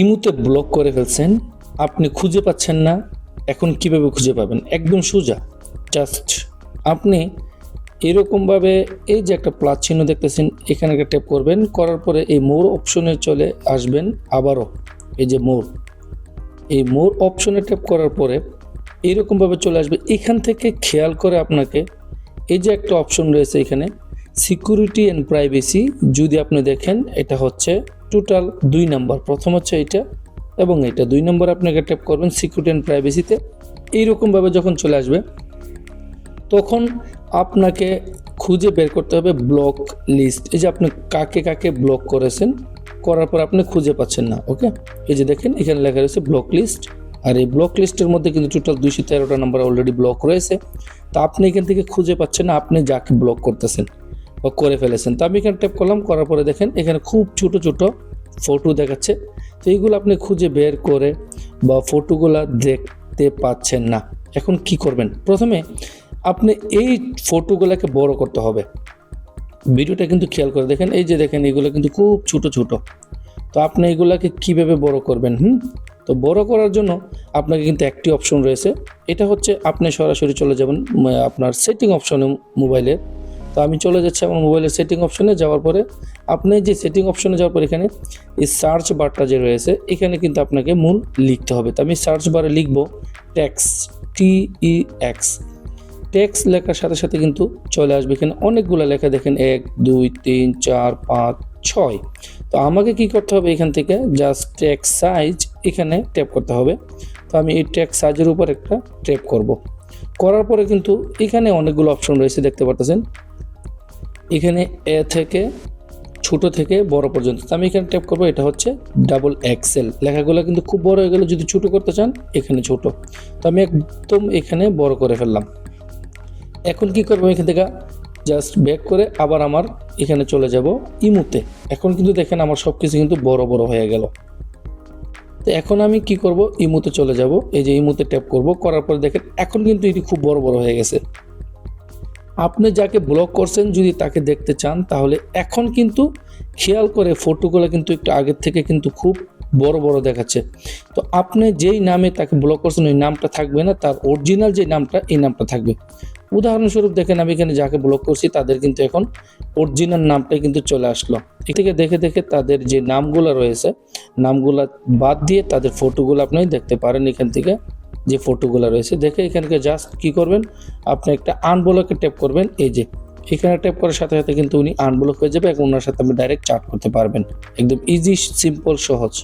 ইমুতে ব্লক করে ফেলছেন, আপনি খুঁজে পাচ্ছেন না, এখন কীভাবে খুঁজে পাবেন? একদম সোজা জাস্ট আপনি এরকমভাবে এই যে একটা প্লাস চিহ্ন দেখতেছেন, এখানে একটা ট্যাপ করবেন, করার পরে এই মোর অপশনে চলে আসবেন আবারও, এই যে মোর এই মোর অপশনে ট্যাপ করার পরে এরকমভাবে চলে আসবে। এখান থেকে খেয়াল করে আপনাকে এই যে একটা অপশন রয়েছে এখানে সিকিউরিটি অ্যান্ড প্রাইভেসি যদি আপনি দেখেন, এটা হচ্ছে টোটাল দুই নাম্বার। প্রথম হচ্ছে এটা এবং এটা। দুই নম্বর আপনাকে ট্যাপ করবেন সিকিউরিটি অ্যান্ড প্রাইভেসিতে এইরকমভাবে যখন চলে আসবে, তখন আপনাকে খুঁজে বের করতে হবে ব্লক লিস্ট এই যে আপনি কাকে কাকে ব্লক করেছেন, করার পর আপনি খুঁজে পাচ্ছেন না ওকে এই যে দেখেন, এখানে লেখা রয়েছে ব্লক লিস্ট আর এই ব্লক লিস্টের মধ্যে কিন্তু টোটাল দুইশো তেরোটা নাম্বার অলরেডি ব্লক রয়েছে। তা আপনি এখান থেকে খুঁজে পাচ্ছেন না, আপনি যাকে ব্লক করতেছেন বা করে ফেলেছেন। তো আমি এখানে ট্যাপ করলাম, করার পরে দেখেন, এখানে খুব ছোট ছোট ফটো দেখাচ্ছে। তো এইগুলো আপনি খুঁজে বের করে বা ফটোগুলো দেখতে পাচ্ছেন না। এখন কি করবেন? প্রথমে আপনি এই ফটোগুলোকে বড় করতে হবে। ভিডিওটা কিন্তু খেয়াল করে দেখেন। এই যে দেখেন, এগুলো কিন্তু খুব ছোট ছোট। তো আপনি এগুলাকে কীভাবে বড় করবেন, হুম? তো বড় করার জন্য আপনাকে কিন্তু একটি অপশন রয়েছে। এটা হচ্ছে আপনি সরাসরি চলে যাবেন আপনার সেটিং অপশনে মোবাইলের তো আমি চলে যাচ্ছি আমার মোবাইলের সেটিং অপশনে যাওয়ার পরে আপনি যে সেটিং অপশনে যাওয়ার পর এখানে এই সার্চ বারটা যে রয়েছে, এখানে কিন্তু আপনাকে মূল লিখতে হবে। তো আমি সার্চ বারে লিখব tax T E X tax লেখার সাথে সাথে কিন্তু চলে আসবে। এখানে অনেকগুলো লেখা, দেখেন এক, দুই, তিন, চার, পাঁচ, ছয়। তো আমাকে কি করতে হবে এখান থেকে? জাস্ট ট্যাক্স সাইজ এখানে ট্যাপ করতে হবে। তো আমি এই ট্যাক্স সাইজের উপর একটা ট্যাপ করব। করার পরে কিন্তু এখানে অনেকগুলো অপশন রয়েছে, দেখতে পারতেছেন? এখানে এ থেকে ছোট থেকে বড় পর্যন্ত। আমি এখানে ট্যাপ করব, এটা হচ্ছে ডাবল এক্সেল লেখাগুলো কিন্তু খুব বড় হয়ে গেলে, যদি ছোট করতে চান, এখানে ছোট। তো আমি একদম এখানে বড় করে ফেললাম। এখন কি করব এখান থেকে? জাস্ট ব্যাক করে আবার আমার এখানে চলে যাব ইমুতে। এখন কিন্তু দেখেন আমার সব কিছু কিন্তু বড় বড় হয়ে গেল। তো এখন আমি কি করব? ইমুতে চলে যাব। এই যে ইমুতে ট্যাপ করব, করার পরে দেখেন, এখন কিন্তু এটি খুব বড় বড় হয়ে গেছে। আপনি যাকে ব্লক করছেন যদি তাকে দেখতে চান, তাহলে এখন কিন্তু খেয়াল করে ফটোগুলো কিন্তু একটু আগের থেকে কিন্তু খুব বড় বড় দেখাচ্ছে। তো আপনি যেই নামে তাকে ব্লক করছেন, ওই নামটা থাকবে না, তার অরিজিনাল যে নামটা, এই নামটা থাকবে। উদাহরণস্বরূপ দেখেন, আমি এখানে যাকে ব্লক করছি, তাদের কিন্তু এখন অরিজিনাল নামটাই কিন্তু চলে আসলো। এ থেকে দেখে দেখে তাদের যে নামগুলো রয়েছে, নামগুলা বাদ দিয়ে তাদের ফটোগুলো আপনি দেখতে পারেন এখান থেকে। যে ফটোগুলো রয়েছে, দেখে এখানকে জাস্ট কি করবেন, আপনি একটা আনব্লকে ট্যাপ করবেন, এই যে, এখানে ট্যাপ করার সাথে সাথে কিন্তু উনি আনব্লক হয়ে যাবে এবং ওনার সাথে আপনি ডাইরেক্ট চাট করতে পারবেন। একদম ইজি সিম্পল সহজ।